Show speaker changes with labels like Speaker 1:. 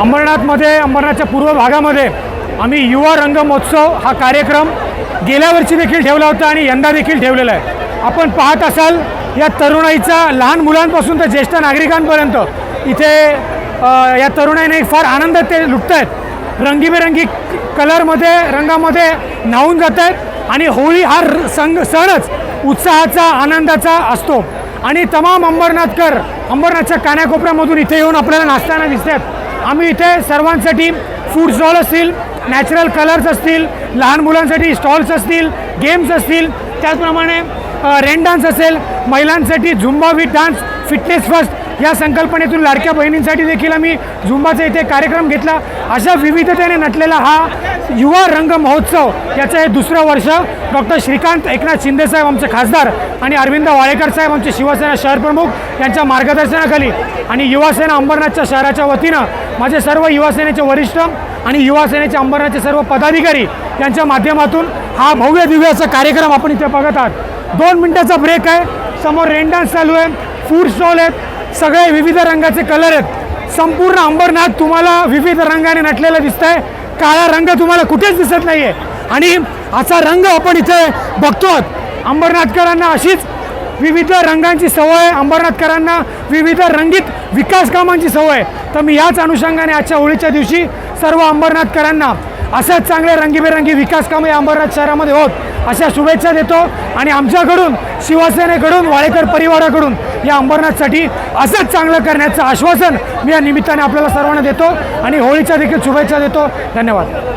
Speaker 1: अंबरनाथमध्ये अंबरनाथच्या पूर्व भागामध्ये आम्ही युवा रंग महोत्सव हा कार्यक्रम गेल्या वर्षी देखील ठेवला होता आणि यंदा देखील ठेवलेला आहे. आपण पाहत असाल या तरुणाईचा लहान मुलांपासून तर ज्येष्ठ नागरिकांपर्यंत इथे या तरुणाईने फार आनंद ते लुटत आहेत रंगीबेरंगी कलरमध्ये रंगामध्ये न्हावून जात आहेत आणि होळी हा र- संग सणच उत्साहाचा आनंदाचा असतो. आणि तमाम अंबरनाथकर अंबरनाथच्या कानाकोपऱ्यामधून इथे येऊन आपल्याला नाचताना दिसतात आम्ही इथे सर्वांसाठी फूड स्टॉल असतील नॅचरल कलर्स असतील लहान मुलांसाठी स्टॉल्स असतील गेम्स असतील त्याचप्रमाणे रेन डान्स असेल महिलांसाठी zumba with dance fitness first या संकल्पनेतून लाडक्या बहिणींसाठी देखील आम्ही झुंबाचा इथे कार्यक्रम घेतला. अशा विविधतेने नटलेला हा युवा रंग महोत्सव याचं हे दुसरं वर्ष. डॉक्टर श्रीकांत एकनाथ शिंदेसाहेब आमचे खासदार आणि अरविंद वाळेकर साहेब आमचे शिवसेना शहर प्रमुख यांच्या मार्गदर्शनाखाली आणि युवासेना अंबरनाथच्या शहराच्या वतीनं माझे सर्व युवासेनेचे वरिष्ठ आणि युवासेनेचे अंबरनाथचे सर्व पदाधिकारी यांच्या माध्यमातून हा भव्य दिव्याचा कार्यक्रम आपण इथे बघत आहात. दोन मिनटाचा ब्रेक आहे. समोर रेन डान्स चालू आहे. फूड स्टॉल आहेत. सगळे विविध रंगाचे कलर आहेत. संपूर्ण अंबरनाथ तुम्हाला विविध रंगाने नटलेलं दिसत आहे काळा रंग तुम्हाला कुठेच दिसत नाही आहे आणि असा रंग आपण इथे बघतो अंबरनाथकरांना अशीच विविध रंगांची सवय अंबरनाथकरांना विविध रंगीत विकास कामांची सवय. तर मी याच अनुषंगाने आजच्या होळीच्या दिवशी सर्व अंबरनाथकरांना असंच चांगले रंगीबेरंगी विकास कामं या अंबरनाथ शहरामध्ये होत अशा शुभेच्छा देतो. आणि आमच्याकडून शिवसेनेकडून वाळेकर परिवाराकडून या अंबरनाथसाठी असंच चांगलं करण्याचं आश्वासन मी या निमित्ताने आपल्याला सर्वांना देतो. आणि होळीच्या देखील शुभेच्छा देतो. धन्यवाद.